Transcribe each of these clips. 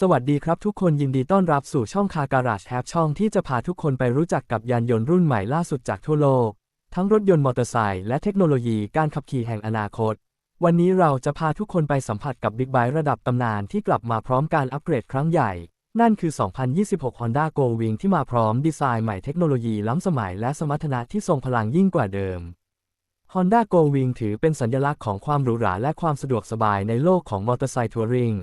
สวัสดีครับทุกคนยินดีต้อนรับสู่ช่องคาการาชแฮปช่องที่จะพาทุกคนไปรู้จักกับยานยนต์รุ่นใหม่ล่าสุดจากทั่วโลก ทั้งรถยนต์มอเตอร์ไซค์และเทคโนโลยีการขับขี่แห่งอนาคต วันนี้เราจะพาทุกคนไปสัมผัสกับบิ๊กไบค์ระดับตำนานที่กลับมาพร้อมการอัปเกรดครั้งใหญ่ นั่นคือ 2026 Honda Go Wing ที่มาพร้อมดีไซน์ใหม่เทคโนโลยีล้ำสมัยและสมรรถนะที่ทรงพลังยิ่งกว่าเดิม Honda Go Wing ถือเป็นสัญลักษณ์ของความหรูหราและความสะดวกสบายในโลกของมอเตอร์ไซค์ทัวริง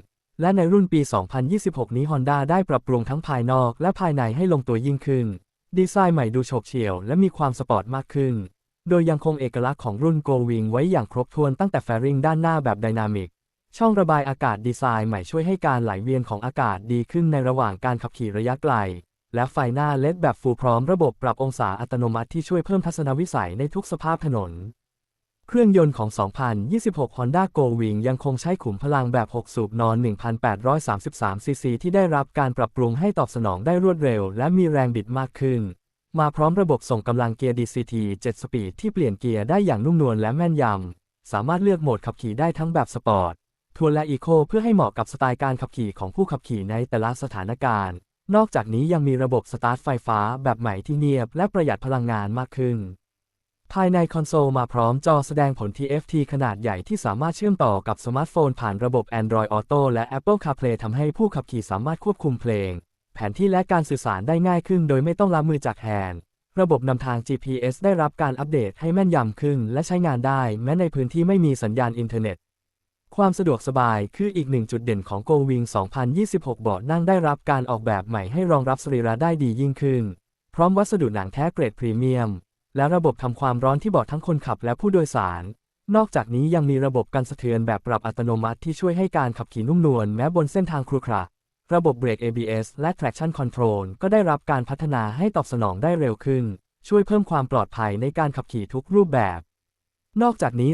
และในรุ่นปี 2026 นี้ Honda ได้ปรับปรุงทั้งภายนอกและภายในให้ลงตัวยิ่งขึ้น ดีไซน์ใหม่ดูโฉบเฉี่ยวและมีความสปอร์ตมากขึ้น โดยยังคงเอกลักษณ์ของรุ่น Go Wing ไว้อย่างครบถ้วนตั้งแต่แฟริงด้านหน้าแบบไดนามิก ช่องระบายอากาศดีไซน์ใหม่ช่วยให้การไหลเวียนของอากาศดีขึ้นในระหว่างการขับขี่ระยะไกล และไฟหน้าเลดแบบฟูลพร้อมระบบปรับองศาอัตโนมัติที่ช่วยเพิ่มทัศนวิสัยในทุกสภาพถนน เครื่องยนต์ของ 2026 Honda Go Wing ยังคงใช้ขุมพลังแบบ 6 สูบนอน 1,833 ซีซีที่ได้รับการปรับปรุงให้ตอบสนองได้รวดเร็ว และมีแรงบิดมากขึ้น มาพร้อมระบบส่งกำลังเกียร์ DCT 7 สปีดที่เปลี่ยนเกียร์ได้อย่างนุ่มนวลและแม่นยำ สามารถเลือกโหมดขับขี่ได้ทั้งแบบสปอร์ต ทัวร์และอีโคเพื่อให้เหมาะกับสไตล์การขับขี่ของผู้ขับขี่ในแต่ละสถานการณ์ นอกจากนี้ยังมีระบบสตาร์ทไฟฟ้าแบบใหม่ที่เงียบ และประหยัดพลังงานมากขึ้น ภายในคอนโซลมาพร้อมจอแสดงผล TFT ขนาดใหญ่ที่สามารถเชื่อมต่อกับสมาร์ทโฟนผ่านระบบ Android Auto และ Apple CarPlay ทำให้ผู้ขับขี่สามารถควบคุมเพลง แผนที่และการสื่อสารได้ง่ายขึ้น โดยไม่ต้องล้ำมือจากแฮนด์ระบบนำทาง GPS ได้รับการอัปเดตให้แม่นยำขึ้น และใช้งานได้ แม้ในพื้นที่ไม่มีสัญญาณอินเทอร์เน็ต ความสะดวกสบายคืออีกหนึ่งจุดเด่นของ Go Wing 2026 เบาะนั่งได้รับการออกแบบใหม่ให้รองรับสรีระได้ดียิ่งขึ้น พร้อมวัสดุหนังแท้เกรดพรีเมียม และระบบทำความร้อนที่เบาะทั้งคนขับและผู้โดยสาร นอกจากนี้ยังมีระบบกันสะเทือนแบบปรับอัตโนมัติที่ช่วยให้การขับขี่นุ่มนวลแม้บนเส้นทางครุขระระบบเบรก ABS และ traction control ก็ได้รับการพัฒนาให้ตอบสนองได้เร็วขึ้น ช่วยเพิ่มความปลอดภัยในการขับขี่ทุกรูปแบบ นอกจากนี้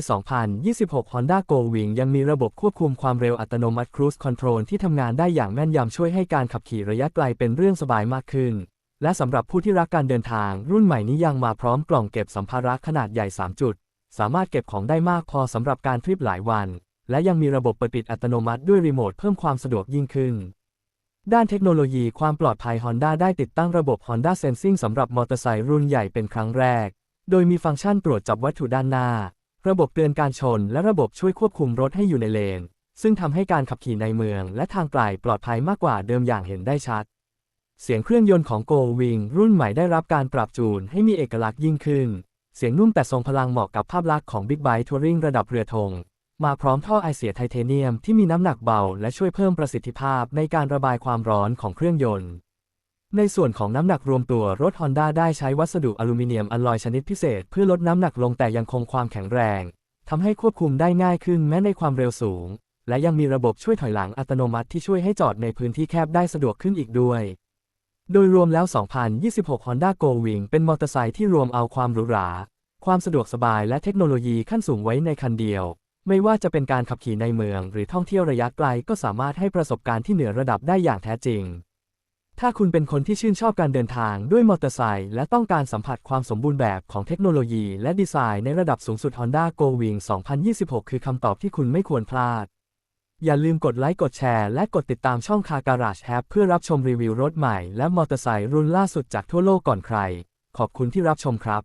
2026 Honda Go Wing ยังมีระบบควบคุมความเร็วอัตโนมัติ Cruise Control ที่ทำงานได้อย่างแม่นยำช่วยให้การขับขี่ระยะไกลเป็นเรื่องสบายมากขึ้น และสำหรับผู้ที่รักการเดินทาง รุ่นใหม่นี้ยังมาพร้อมกล่องเก็บสัมภาระขนาดใหญ่ 3 จุด สามารถเก็บของได้มากพอสำหรับการทริปหลายวัน และยังมีระบบเปิดปิดอัตโนมัติด้วยรีโมทเพิ่มความสะดวกยิ่งขึ้น ด้านเทคโนโลยีความปลอดภัย Honda ได้ติดตั้งระบบ Honda Sensing สำหรับมอเตอร์ไซค์รุ่นใหญ่เป็นครั้งแรก โดยมีฟังก์ชันตรวจจับวัตถุด้านหน้า ระบบเตือนการชน และระบบช่วยควบคุมรถให้อยู่ในเลน ซึ่งทำให้การขับขี่ในเมือง และทางไกลปลอดภัยมากกว่าเดิมอย่างเห็นได้ชัด เสียงเครื่องยนต์ของ Go Wing รุ่นใหม่ได้รับการปรับจูนให้มีเอกลักษณ์ยิ่งขึ้น เสียงนุ่มแต่ทรงพลังเหมาะกับภาพลักษณ์ของ Big Bike Touring ระดับเรือธง มาพร้อมท่อไอเสียไทเทเนียมที่มีน้ำหนักเบาและช่วยเพิ่มประสิทธิภาพในการระบายความร้อนของเครื่องยนต์ ในส่วนของน้ำหนักรวมตัวรถ Honda ได้ใช้วัสดุอลูมิเนียมอลลอยชนิดพิเศษ เพื่อลดน้ำหนักลงแต่ยังคงความแข็งแรงทำให้ควบคุมได้ง่ายขึ้นแม้ในความเร็วสูง และยังมีระบบช่วยถอยหลังอัตโนมัติที่ช่วยให้จอดในพื้นที่แคบได้สะดวกขึ้นอีกด้วย โดยรวมแล้ว 2026 Honda Go Wing เป็นมอเตอร์ไซค์ที่รวมเอาความหรูหรา ความสะดวกสบายและเทคโนโลยีขั้นสูงไว้ในคันเดียว ไม่ว่าจะเป็นการขับขี่ในเมือง หรือท่องเที่ยวระยะไกลก็สามารถให้ประสบการณ์ที่เหนือระดับได้อย่างแท้จริง ถ้าคุณเป็นคนที่ชื่นชอบการเดินทางด้วยมอเตอร์ไซค์และต้องการสัมผัสความสมบูรณ์แบบของเทคโนโลยีและดีไซน์ในระดับสูงสุด Honda Go Wing 2026 คือคำตอบที่คุณไม่ควรพลาด อย่าลืมกดไลค์กดแชร์และกดติดตามช่องคาการาชแฮปเพื่อรับชมรีวิวรถใหม่และมอเตอร์ไซค์รุ่นล่าสุดจากทั่วโลกก่อนใคร ขอบคุณที่รับชมครับ